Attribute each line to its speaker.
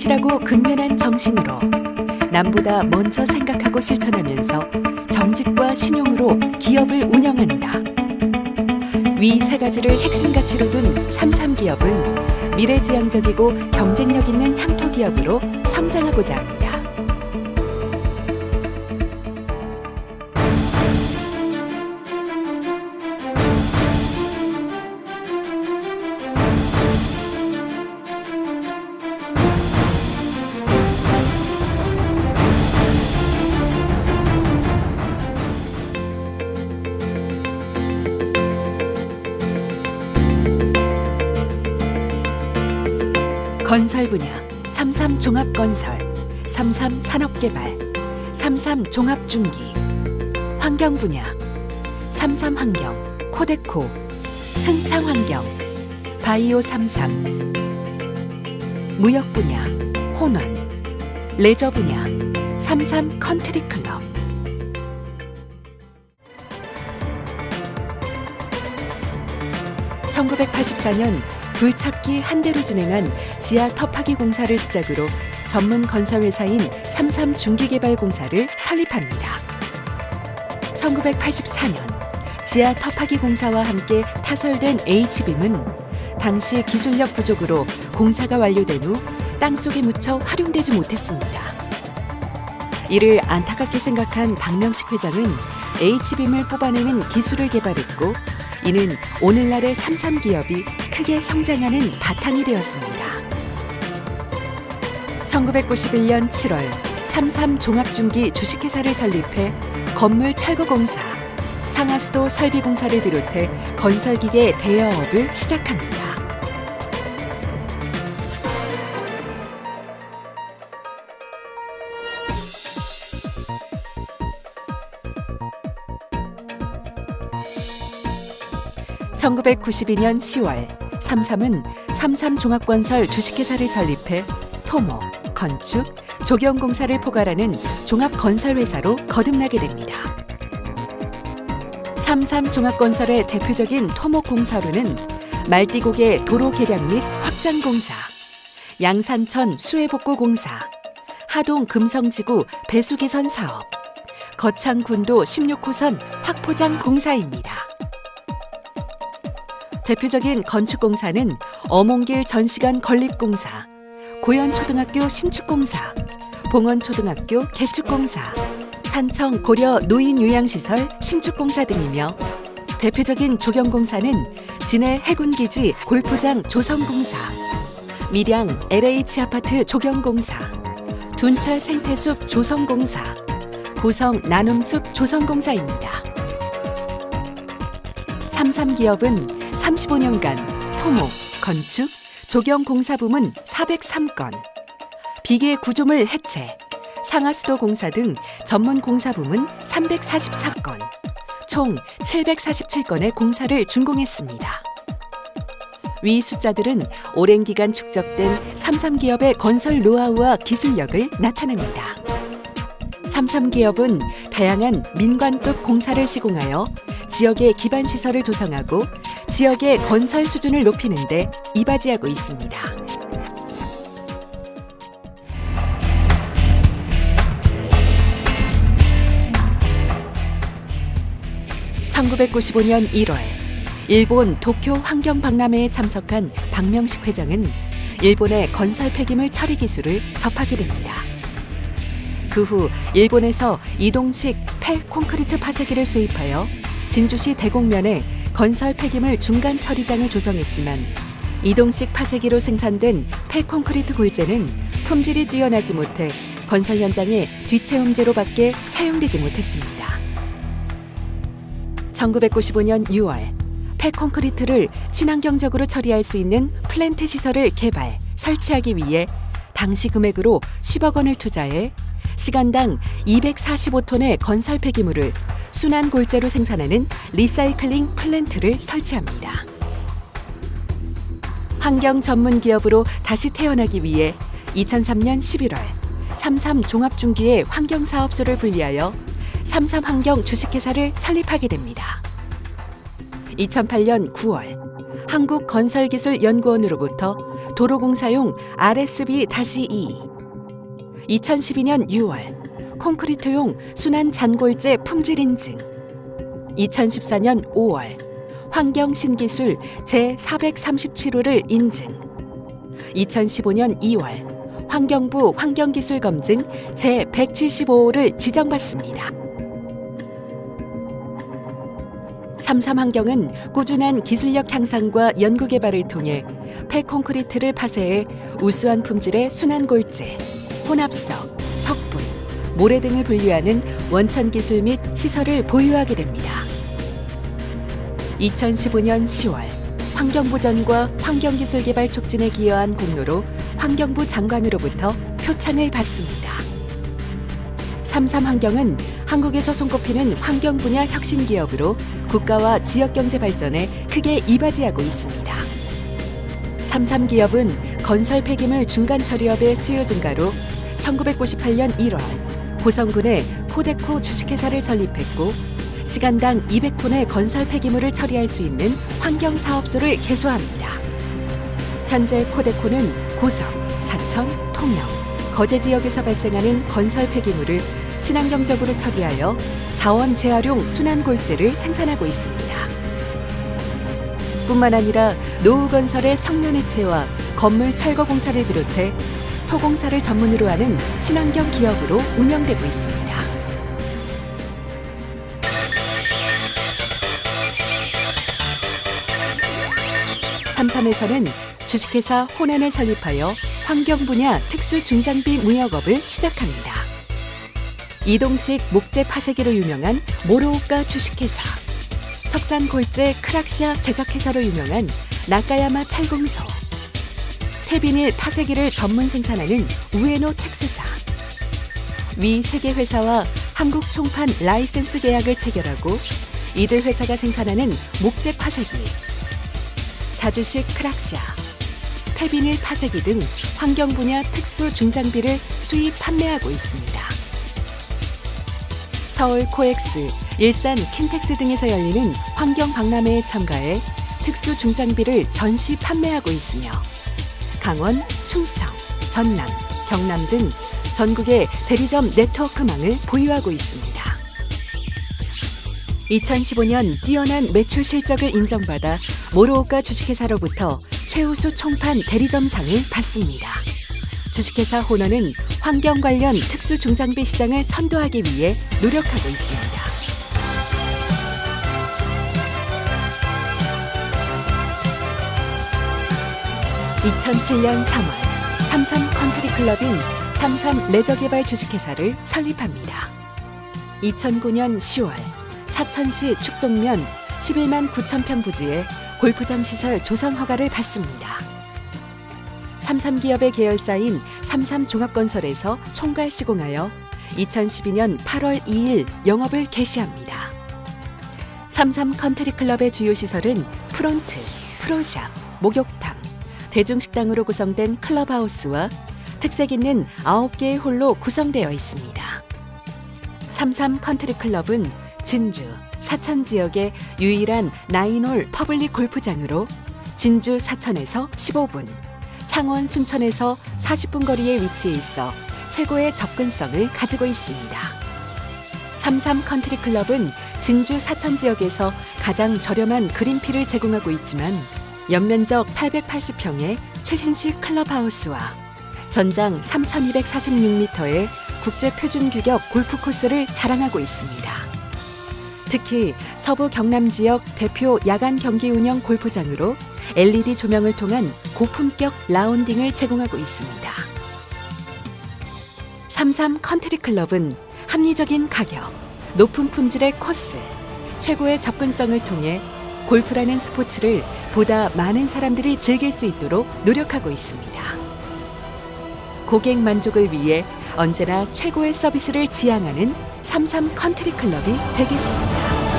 Speaker 1: 성실하고 근면한 정신으로 남보다 먼저 생각하고 실천하면서 정직과 신용으로 기업을 운영한다. 위 세 가지를 핵심 가치로 둔 삼삼기업은 미래지향적이고 경쟁력 있는 향토 기업으로 성장하고자 합니다. 건설 분야 삼삼 종합건설, 삼삼 산업개발, 삼삼 종합중기, 환경 분야 삼삼 환경, 코데코, 흥창 환경, 바이오 삼삼, 무역 분야 혼원, 레저 분야 삼삼 컨트리 클럽. (1984년) 굴착기 한 대로 진행한 지하 터파기 공사를 시작으로 전문 건설 회사인 삼삼 중기개발공사를 설립합니다. 1984년 지하 터파기 공사와 함께 타설된 H빔은 당시 기술력 부족으로 공사가 완료된 후 땅속에 묻혀 활용되지 못했습니다. 이를 안타깝게 생각한 박명식 회장은 H빔을 뽑아내는 기술을 개발했고 이는 오늘날의 삼삼 기업이 크게 성장하는 바탕이 되었습니다. 1991년 7월 삼삼 종합중기 주식회사를 설립해 건물 철거공사, 상하수도 설비공사를 비롯해 건설기계 대여업을 시작합니다. (1992년 10월) 삼삼은 삼삼종합건설 주식회사를 설립해 토목, 건축, 조경공사를 포괄하는 종합건설회사로 거듭나게 됩니다. 삼삼종합건설의 대표적인 토목공사로는 말띠고개 도로 개량 및 확장 공사, 양산천 수해복구 공사, 하동 금성지구 배수 개선 사업, 거창군도 16호선 확포장 공사입니다. 대표적인 건축공사는 어몽길 전시관 건립공사, 고현초등학교 신축공사, 봉원초등학교 개축공사, 산청 고려 노인요양시설 신축공사 등이며 대표적인 조경공사는 진해 해군기지 골프장 조성공사, 밀양 LH 아파트 조경공사, 둔철 생태숲 조성공사, 고성 나눔숲 조성공사입니다. 삼삼기업은 35년간 토목, 건축, 조경공사 부문 403건, 비계 구조물 해체, 상하수도 공사 등 전문 공사 부문 344건, 총 747건의 공사를 준공했습니다. 위 숫자들은 오랜 기간 축적된 삼삼기업의 건설 노하우와 기술력을 나타냅니다. 삼삼기업은 다양한 민관급 공사를 시공하여 지역의 기반 시설을 조성하고 지역의 건설 수준을 높이는 데 이바지하고 있습니다. (1995년 1월) 일본 도쿄 환경 박람회에 참석한 박명식 회장은 일본의 건설 폐기물 처리 기술을 접하게 됩니다. 그 후 일본에서 이동식 폐 콘크리트 파쇄기를 수입하여 진주시 대곡면에 건설 폐기물 중간 처리장을 조성했지만 이동식 파쇄기로 생산된 폐 콘크리트 골재는 품질이 뛰어나지 못해 건설 현장에 뒤채움제로밖에 사용되지 못했습니다. 1995년 6월 폐 콘크리트를 친환경적으로 처리할 수 있는 플랜트 시설을 개발, 설치하기 위해 당시 금액으로 10억 원을 투자해 시간당 245톤의 건설 폐기물을 순환 골재로 생산하는 리사이클링 플랜트를 설치합니다. 환경 전문 기업으로 다시 태어나기 위해 2003년 11월 삼삼 종합중기의 환경 사업소를 분리하여 삼삼 환경 주식회사를 설립하게 됩니다. 2008년 9월 한국건설기술연구원으로부터 도로공사용 RSB-2 2012년 6월 콘크리트용 순환 잔골재 품질 인증 2014년 5월 환경 신기술 제437호를 인증 2015년 2월 환경부 환경기술 검증 제175호를 지정받습니다. 삼삼환경은 꾸준한 기술력 향상과 연구 개발을 통해 폐콘크리트를 파쇄해 우수한 품질의 순환골재, 혼합석, 석분, 모래 등을 분류하는 원천 기술 및 시설을 보유하게 됩니다. 2015년 10월 환경부전과 환경기술 개발 촉진에 기여한 공로로 환경부 장관으로부터 표창을 받습니다. 삼삼환경은 한국에서 손꼽히는 환경 분야 혁신 기업으로 국가와 지역 경제 발전에 크게 이바지하고 있습니다. 삼삼 기업은 건설 폐기물 중간 처리업의 수요 증가로 1998년 1월 고성군에 코데코 주식회사를 설립했고 시간당 200톤의 건설 폐기물을 처리할 수 있는 환경 사업소를 개소합니다. 현재 코데코는 고성, 사천, 통영, 거제 지역에서 발생하는 건설 폐기물을 친환경적으로 처리하여 자원 재활용 순환 골재를 생산하고 있습니다. 뿐만 아니라 노후 건설의 성면 해체와 건물 철거 공사를 비롯해 토공사를 전문으로 하는 친환경 기업으로 운영되고 있습니다. 삼삼에서는 주식회사 호난을 설립하여 환경 분야 특수 중장비 무역업을 시작합니다. 이동식 목재 파쇄기로 유명한 모로오카 주식회사, 석산 골재 크락시아 제작회사로 유명한 나카야마 찰공소, 태비닐 파쇄기를 전문 생산하는 우에노 텍스사, 위 세계 회사와 한국 총판 라이센스 계약을 체결하고 이들 회사가 생산하는 목재 파쇄기, 자주식 크락시아, 폐비닐 파쇄기 등 환경 분야 특수 중장비를 수입 판매하고 있습니다. 서울 코엑스, 일산 킨텍스 등에서 열리는 환경 박람회에 참가해 특수 중장비를 전시 판매하고 있으며 강원, 충청, 전남, 경남 등 전국의 대리점 네트워크망을 보유하고 있습니다. 2015년 뛰어난 매출 실적을 인정받아 모로오카 주식회사로부터 최우수 총판 대리점상을 받습니다. 주식회사 호너는 환경 관련 특수 중장비 시장을 선도하기 위해 노력하고 있습니다. (2007년 3월) 삼삼 컨트리 클럽인 삼삼 레저개발 주식회사를 설립합니다. 2009년 10월 사천시 축동면 11만 9천 평 부지에 골프장 시설 조성 허가를 받습니다. 삼삼기업의 계열사인 삼삼종합건설에서 총괄 시공하여 2012년 8월 2일 영업을 개시합니다. 삼삼 컨트리 클럽의 주요 시설은 프론트, 프로샵, 목욕탕, 대중식당으로 구성된 클럽하우스와 특색 있는 9개의 홀로 구성되어 있습니다. 삼삼 컨트리 클럽은 진주, 사천 지역의 유일한 나인홀 퍼블릭 골프장으로 진주 사천에서 15분, 창원 순천에서 40분 거리에 위치해 있어 최고의 접근성을 가지고 있습니다. 삼삼 컨트리 클럽은 진주 사천 지역에서 가장 저렴한 그린피를 제공하고 있지만 연면적 880평의 최신식 클럽하우스와 전장 3246m의 국제 표준 규격 골프 코스를 자랑하고 있습니다. 특히 서부 경남 지역 대표 야간 경기 운영 골프장으로 LED 조명을 통한 고품격 라운딩을 제공하고 있습니다. 삼삼 컨트리 클럽은 합리적인 가격, 높은 품질의 코스, 최고의 접근성을 통해 골프라는 스포츠를 보다 많은 사람들이 즐길 수 있도록 노력하고 있습니다. 고객 만족을 위해 언제나 최고의 서비스를 지향하는 삼삼 컨트리 클럽이 되겠습니다.